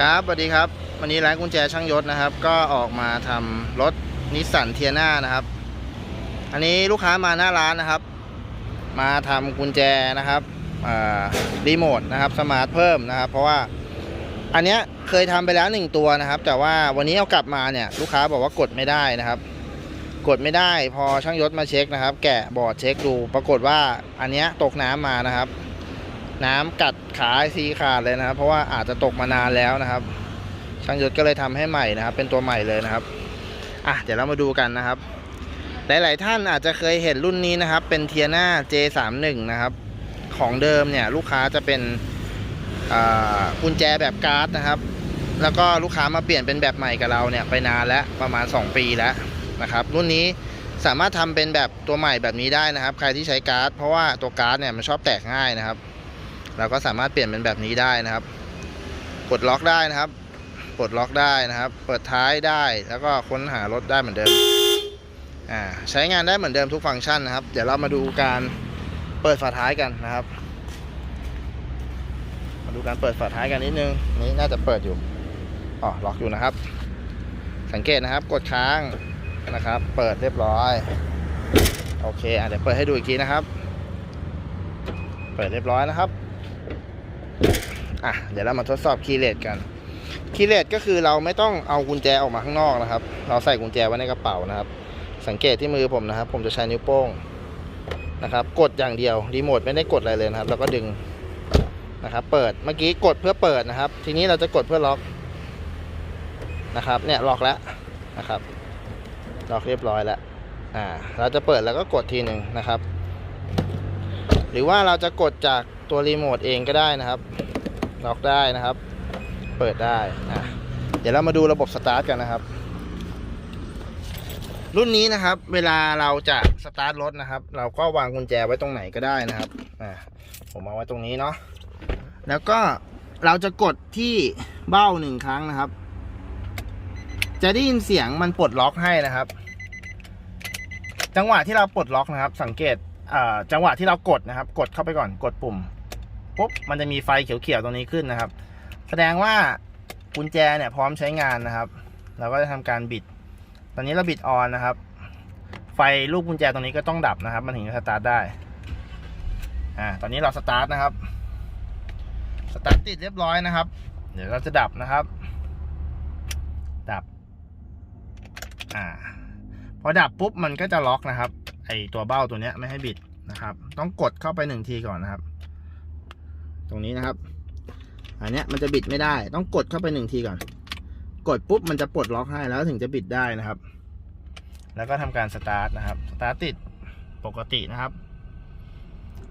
ครับสวัสดีครับ วันนี้ร้านกุญแจช่างยศนะครับ ก็ออกมาทำรถนิสสันเทียนานะครับ อันนี้ลูกค้ามาหน้าร้านนะครับ มาทำกุญแจนะครับรีโมทนะครับสมาร์ทเพิ่มนะครับ เพราะว่าอันเนี้ยเคยทำไปแล้วหนึ่งตัวนะครับ แต่ว่าวันนี้เอากลับมาเนี่ยลูกค้าบอกว่ากดไม่ได้นะครับ กดไม่ได้พอช่างยศมาเช็คนะครับ แกะบอร์ดเช็คดู ปรากฏว่าอันเนี้ยตกน้ำมานะครับ น้ำกัดขาซีขาดเลยนะครับ เพราะว่าอาจจะตกมานานแล้วนะครับ ช่างยศก็เลยทำให้ใหม่นะครับ เป็นตัวใหม่เลยนะครับอะเดี๋ยวเรามาดูกันนะครับ หลาย ๆ ท่านอาจจะเคยเห็นรุ่นนี้นะครับ เป็นเทียนา J31 นะครับ ของเดิมเนี่ยลูกค้าจะเป็นกุญแจแบบการ์ดนะครับ แล้วก็ลูกค้ามาเปลี่ยนเป็นแบบใหม่กับเราเนี่ยไปนานแล้วประมาณ 2 ปีแล้วนะครับ รุ่นนี้สามารถทำเป็นแบบตัวใหม่แบบนี้ได้นะครับ ใครที่ใช้การ์ดเพราะว่าตัวการ์ดเนี่ยมันชอบแตกง่ายนะครับ เราก็สามารถเปลี่ยนเป็นแบบนี้ได้นะครับ กดล็อกได้นะครับปลดล็อกได้นะครับ เปิดท้ายได้ แล้วก็ค้นหารถได้เหมือนเดิม อ่า ใช้งานได้เหมือนเดิมทุกฟังก์ชันนะครับ เดี๋ยวเรามาดูการเปิดฝาท้ายกันนะครับ มาดูการเปิดฝาท้ายกันนิดนึง นี่น่าจะเปิดอยู่ อ๋อ ล็อกอยู่นะครับ สังเกตนะครับ กดค้างนะครับ เปิดเรียบร้อย โอเคอะเดี๋ยวเปิดให้ดูอีกทีนะครับ เปิดเรียบร้อยนะครับ อะเดี๋ยวเรามาทดสอบคีย์เลสกันคีย์เลสก็คือเราไม่ต้องเอากุญแจออกมาข้างนอกนะครับ เราใส่กุญแจไว้ในกระเป๋านะครับ สังเกตที่มือผมนะครับ ผมจะใช้นิ้วโป้งนะครับ กดอย่างเดียวรีโมทไม่ได้กดอะไรเลยนะครับ แล้วก็ดึงนะครับ เปิดเมื่อกี้กดเพื่อเปิดนะครับ ทีนี้เราจะกดเพื่อล็อกนะครับ เนี่ยล็อกแล้วนะครับล็อกเรียบร้อยแล้วอ่า เราจะเปิดแล้วก็กดทีหนึ่งนะครับ หรือว่าเราจะกดจากตัวรีโมทเองก็ได้นะครับ ล็อกได้นะครับ เปิดได้นะเดี๋ยวเรามาดูระบบสตาร์ทกันนะครับ รุ่นนี้นะครับ เวลาเราจะสตาร์ทรถนะครับ เราก็วางกุญแจไว้ตรงไหนก็ได้นะครับผมเอาไว้ตรงนี้เนาะแล้วก็เราจะกดที่เบ้าหนึ่งครั้งนะครับ จะได้ยินเสียงมันปลดล็อกให้นะครับ จังหวะที่เราปลดล็อกนะครับ สังเกตจังหวะที่เรากดนะครับ กดเข้าไปก่อนกดปุ่ม ปุ๊บมันจะมีไฟเขียวๆตรงนี้ขึ้นนะครับ แสดงว่ากุญแจเนี่ยพร้อมใช้งานนะครับ เราก็จะทำการบิด ตอนนี้เราบิดออนนะครับ ไฟลูกกุญแจตรงนี้ก็ต้องดับนะครับ มันถึงจะสตาร์ทได้อ่าตอนนี้เราสตาร์ทนะครับสตาร์ทติดเรียบร้อยนะครับ เดี๋ยวเราจะดับนะครับ ดับอ่าพอดับปุ๊บมันก็จะล็อกนะครับ ไอตัวเบ้าตัวเนี้ยไม่ให้บิดนะครับ ต้องกดเข้าไปหนึ่งทีก่อนนะครับ ตรงนี้นะครับ อันเนี้ยมันจะบิดไม่ได้ ต้องกดเข้าไปหนึ่งทีก่อน กดปุ๊บมันจะปลดล็อกให้แล้วถึงจะบิดได้นะครับ แล้วก็ทำการสตาร์ทนะครับ สตาร์ทติดปกตินะครับ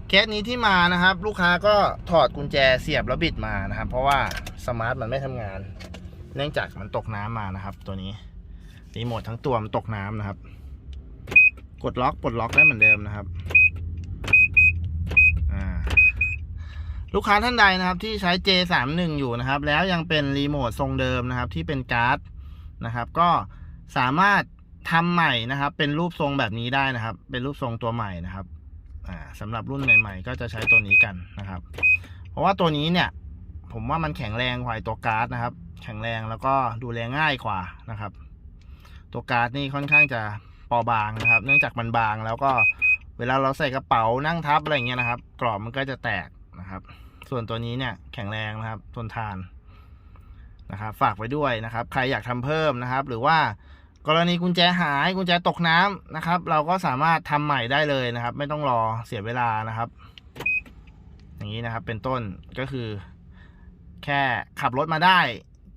เคสนี้ที่มานะครับ ลูกค้าก็ถอดกุญแจเสียบแล้วบิดมานะครับ เพราะว่าสมาร์ทมันไม่ทำงาน เนื่องจากมันตกน้ำมานะครับ ตัวนี้รีโมททั้งตัวมันตกน้ำนะครับ กดล็อกปลดล็อกได้เหมือนเดิมนะครับอ่า ลูกค้าท่านใดนะครับที่ใช้ J31 อยู่นะครับ แล้วยังเป็นรีโมททรงเดิมนะครับ ที่เป็นการ์ดนะครับ ก็สามารถทำใหม่นะครับ เป็นรูปทรงแบบนี้ได้นะครับ เป็นรูปทรงตัวใหม่นะครับสำหรับรุ่นใหม่ ๆ ก็จะใช้ตัวนี้กันนะครับ เพราะว่าตัวนี้เนี่ย ผมว่ามันแข็งแรงกว่าไอ้ตัวการ์ดนะครับ แข็งแรงแล้วก็ดูแลง่ายกว่านะครับ ตัวการ์ดนี่ค่อนข้างจะเปอบางนะครับ เนื่องจากมันบางแล้วก็เวลาเราใส่กระเป๋านั่งทับอะไรเงี้ยนะครับ กรอบมันก็จะแตก นะครับ ส่วนตัวนี้เนี่ยแข็งแรงนะครับ ทนทานนะครับฝากไว้ด้วยนะครับ ใครอยากทำเพิ่มนะครับ หรือว่ากรณีกุญแจหายกุญแจตกน้ำนะครับ เราก็สามารถทำใหม่ได้เลยนะครับ ไม่ต้องรอเสียเวลานะครับ อย่างนี้นะครับเป็นต้นก็คือ แค่ขับรถมาได้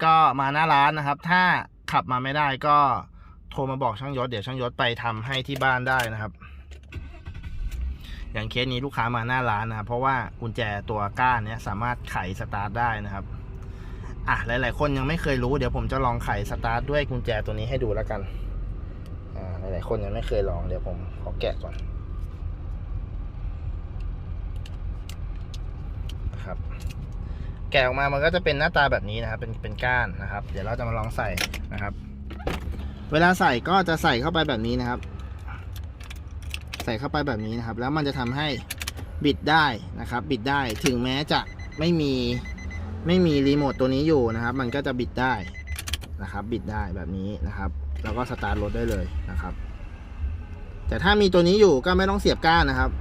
ก็มาหน้าร้านนะครับ ถ้าขับมาไม่ได้ก็โทรมาบอกช่างยศเดี๋ยวช่างยศไปทำให้ที่บ้านได้นะครับ อย่างเคสนี้ลูกค้ามาหน้าร้านนะครับเพราะว่ากุญแจตัวก้านเนี้ยสามารถไขสตาร์ทได้นะครับอะหลาย ๆ คนยังไม่เคยรู้เดี๋ยวผมจะลองไขสตาร์ทด้วยกุญแจตัวนี้ให้ดูแล้วกันอ่าหลาย ๆ คนยังไม่เคยลองเดี๋ยวผมขอแกะก่อนนะครับแกะออกมามันก็จะเป็นหน้าตาแบบนี้นะครับ เป็นเป็นก้านนะครับ เดี๋ยวเราจะมาลองใส่นะครับ เวลาใส่ก็จะใส่เข้าไปแบบนี้นะครับ ใส่เข้าไปแบบนี้นะครับ แล้วมันจะทำให้บิดได้นะครับ บิดได้ถึงแม้จะไม่มีไม่มีรีโมทตัวนี้อยู่นะครับ มันก็จะบิดได้นะครับ บิดได้แบบนี้นะครับ แล้วก็สตาร์ทรถได้เลยนะครับ แต่ถ้ามีตัวนี้อยู่ก็ไม่ต้องเสียบก้านนะครับ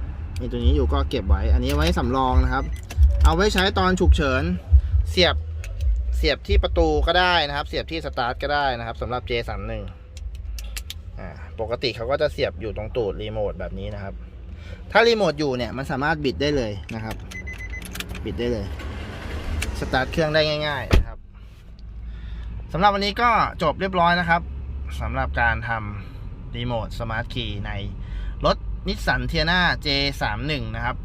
มีตัวนี้อยู่ก็เก็บไว้ อันนี้ไว้สำรองนะครับ เอาไว้ใช้ตอนฉุกเฉิน เสียบเสียบที่ประตูก็ได้นะครับ เสียบที่สตาร์ทก็ได้นะครับสำหรับ J31 อ่า ปกติเขาก็จะเสียบอยู่ตรงตูดรีโมทแบบนี้นะครับ ถ้ารีโมทอยู่เนี่ยมันสามารถบิดได้เลยนะครับ บิดได้เลย สตาร์ทเครื่องได้ง่ายๆนะครับสำหรับวันนี้ก็จบเรียบร้อยนะครับสำหรับการทำรีโมทสมาร์ทคีย์ในรถนิสสันเทียนา J31 นะครับ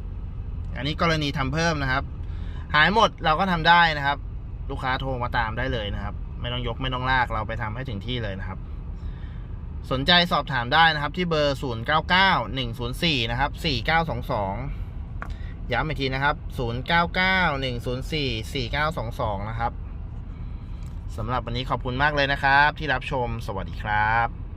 อันนี้กรณีทำเพิ่มนะครับ หายหมดเราก็ทำได้นะครับ ลูกค้าโทรมาตามได้เลยนะครับ ไม่ต้องยกไม่ต้องลากเราไปทำให้ถึงที่เลยนะครับ สนใจสอบถามได้นะครับ ที่เบอร์ 0 9 9 1 0 4 นะครับ 4922 ย้ำอีกทีนะครับ 0 9 9 1 0 4 4922 นะครับสำหรับวันนี้ขอบคุณมากเลยนะครับ ที่รับชมสวัสดีครับ